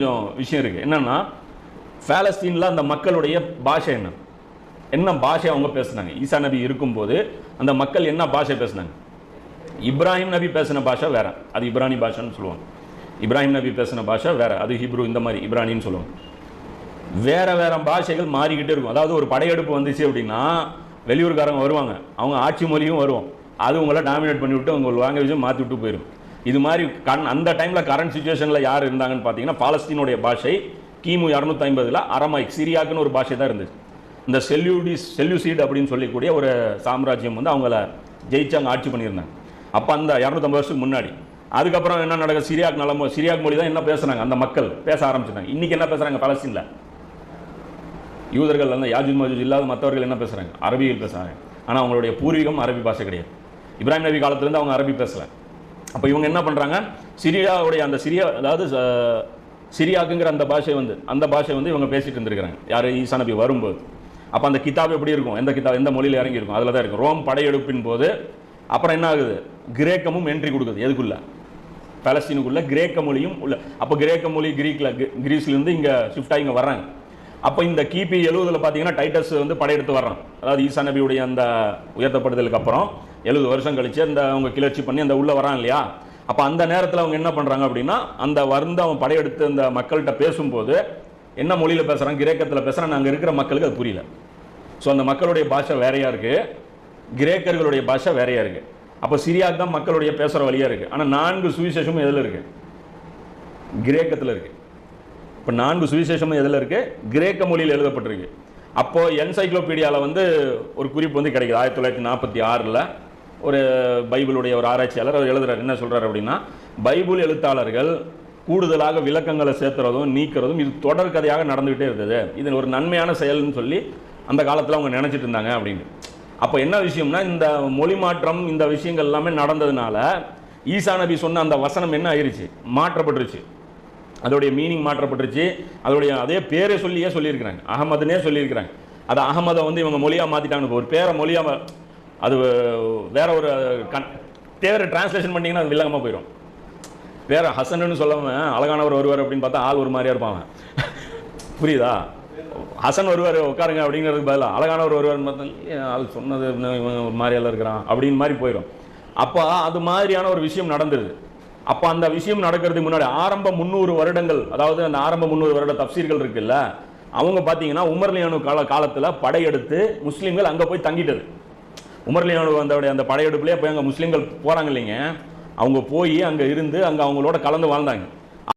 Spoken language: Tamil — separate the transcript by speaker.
Speaker 1: கொஞ்சம் விஷயம் இருக்குது என்னென்னா ஃபேலஸ்தீனில் அந்த மக்களுடைய பாஷை என்ன? என்ன பாஷை அவங்க பேசுனாங்க? ஈசா நபி இருக்கும்போது அந்த மக்கள் என்ன பாஷை பேசுனாங்க? இப்ராஹிம் நபி பேசின பாஷை வேற. அது இப்ரானி பாஷைன்னு சொல்லுவாங்க. இப்ராஹிம் நபி பேசின பாஷை வேற. அது ஹிப்ரு இந்த மாதிரி இப்ரானின்னு சொல்லுவாங்க. வேற வேற பாஷைகள் மாறிக்கிட்டே இருக்கும். அதாவது ஒரு படையெடுப்பு வந்துச்சு அப்படின்னா வெளியூர்காரங்க வருவாங்க. அவங்க ஆட்சி மொழியும் வருவோம். அது உங்களை டாமினேட் பண்ணிவிட்டு உங்கள் லாங்குவேஜும் மாற்றி விட்டு போயிடும் இது மாதிரி கண் அந்த டைமில் கரண்ட் சுச்சுவேஷனில் யார் இருந்தாங்கன்னு பார்த்தீங்கன்னா பாலஸ்தீனுடைய பாஷை கிமு இரநூத்தி ஐம்பதில் அரமாய்க் சிரியாக்குன்னு ஒரு பாஷை தான் இருந்துச்சு. இந்த செல்யூடிஸ் செல்யூசீட் அப்படின்னு சொல்லிக்கூடிய ஒரு சாம்ராஜ்யம் வந்து அவங்கள ஜெயிச்சாங்க ஆட்சி பண்ணியிருந்தாங்க. அப்போ அந்த இரநூத்தம்பது வருஷத்துக்கு முன்னாடி. அதுக்கப்புறம் என்ன நடக்குது? சிரியாக் நலமோ சிரியாக் மொழி தான் என்ன பேசுகிறாங்க அந்த மக்கள் பேச ஆரம்பிச்சிட்டாங்க. இன்றைக்கி என்ன பேசுகிறாங்க பலஸ்தீனில். யூதர்கள் வந்து யாஜூஜ் மஜூஜ் இல்லாத மற்றவர்கள் என்ன பேசுகிறாங்க அரபியில் பேசுகிறாங்க ஆனால் அவங்களுடைய பூர்வீகம் அரபி பாஷை கிடையாது. இப்ராஹிம் நபி காலத்துலேருந்து அவங்க அரபி பேசலை. அப்போ இவங்க என்ன பண்ணுறாங்க சிரியாவுடைய அந்த சிரியா அதாவது சிரியாக்குங்கிற அந்த பாஷை வந்து அந்த பாஷை வந்து இவங்க பேசிகிட்டு இருந்திருக்கிறாங்க. யார்? ஈசா நபி வரும்போது. அப்போ அந்த கிதாப் எப்படி இருக்கும்? எந்த கிதாப் எந்த மொழியில் இறங்கி இருக்கும்? அதில் தான் இருக்கும். ரோம் படையெடுப்பின் போது அப்புறம் என்ன ஆகுது? கிரேக்கமும் என்ட்ரி கொடுக்குது. எதுக்குள்ள? பலஸ்தீனுக்குள்ளே கிரேக்க மொழியும் உள்ள. அப்போ கிரேக்க மொழி கிரீக்கில் கிரீஸ்லேருந்து இங்கே ஷிஃப்ட் ஆகி இங்கே வர்றாங்க. அப்போ இந்த கிபி எழுபதுல பார்த்தீங்கன்னா டைட்டஸ் வந்து படையெடுத்து வர்றான். அதாவது ஈசா நபியுடைய அந்த உயர்த்தப்படுதலுக்கு அப்புறம் எழுபது வருஷம் கழிச்சு அந்த அவங்க கிளர்ச்சி பண்ணி அந்த உள்ளே வரான் இல்லையா? அப்போ அந்த நேரத்தில் அவங்க என்ன பண்ணுறாங்க அப்படின்னா அந்த வந்து அவன் படையெடுத்து அந்த மக்கள்கிட்ட பேசும்போது என்ன மொழியில் பேசுகிறான் கிரேக்கத்தில் பேசுகிறான் அங்கே இருக்கிற மக்களுக்கு அது புரியல. ஸோ அந்த மக்களுடைய பாஷை வேறையாக இருக்குது கிரேக்கர்களுடைய பாஷை வேறையாக இருக்குது அப்போ சிரியாக்கு தான் மக்களுடைய பேசுகிற வழியாக இருக்குது ஆனால் நான்கு சுவிசேஷமும் எதில் இருக்குது கிரேக்கத்தில் இருக்குது இப்போ நான்கு சுவிசேஷமும் எதில் இருக்கு? கிரேக்க மொழியில் எழுதப்பட்டிருக்கு. அப்போது என்சைக்ளோபீடியாவில் வந்து ஒரு குறிப்பு வந்து கிடைக்குது. ஆயிரத்தி தொள்ளாயிரத்தி நாற்பத்தி ஆறில் ஒரு பைபிளுடைய ஒரு ஆராய்ச்சியாளர் அவர் எழுதுறாரு. என்ன சொல்கிறார் அப்படின்னா பைபிள் எழுத்தாளர்கள் கூடுதலாக விளக்கங்களை சேர்த்துறதும் நீக்கிறதும் இது தொடர் கதையாக நடந்துகிட்டே இருந்தது. இது ஒரு நன்மையான செயல்னு சொல்லி அந்த காலத்தில் அவங்க நினச்சிட்டு இருந்தாங்க அப்படின்னு. அப்போ என்ன விஷயம்னா இந்த மொழி மாற்றம் இந்த விஷயங்கள் எல்லாமே நடந்ததுனால ஈசா நபி சொன்ன அந்த வசனம் என்ன ஆயிடுச்சு மாற்றப்பட்டுருச்சு. அதோடைய மீனிங் மாற்றப்பட்டுருச்சு. அதோடைய அதே பேரை சொல்லியே சொல்லியிருக்கிறாங்க. அகமதுனே சொல்லியிருக்கிறாங்க. அது அகமதை வந்து இவங்க மொழியாக மாற்றிட்டாங்க ஒரு பேரை மொழியாக அது வேற ஒரு கன் தேவரை டிரான்ஸ்லேஷன் பண்ணிங்கன்னா அது வில்லங்கமாக போயிடும் பேரை ஹசன்னு சொல்லவன் அழகானவர் வருவார் அப்படின்னு பார்த்தா ஆள் ஒரு மாதிரியாக இருப்பாங்க புரியுதா? ஹசன் வருவார் உட்காருங்க அப்படிங்கிறதுக்கு பதிலாக அழகானவர் வருவார்னு பார்த்தா ஆள் சொன்னது இவன் ஒரு மாதிரியெல்லாம் இருக்கிறான் அப்படின்னு மாதிரி போயிடும் அப்போ அது மாதிரியான ஒரு விஷயம் நடந்துருது. அப்போ அந்த விஷயம் நடக்கிறதுக்கு முன்னாடி ஆரம்ப முந்நூறு வருடங்கள் அதாவது அந்த ஆரம்ப முந்நூறு வருட தப்சீர்கள் இருக்குல்ல அவங்க பார்த்தீங்கன்னா உமர்லியானு கால காலத்தில் படையெடுத்து முஸ்லீம்கள் அங்கே போய் தங்கிட்டது. உமர்லியானு வந்தவுடைய அந்த படையெடுப்புலேயே போய் அங்கே முஸ்லீம்கள் போகிறாங்க இல்லைங்க. அவங்க போய் அங்கே இருந்து அங்கே அவங்களோட கலந்து வாழ்ந்தாங்க.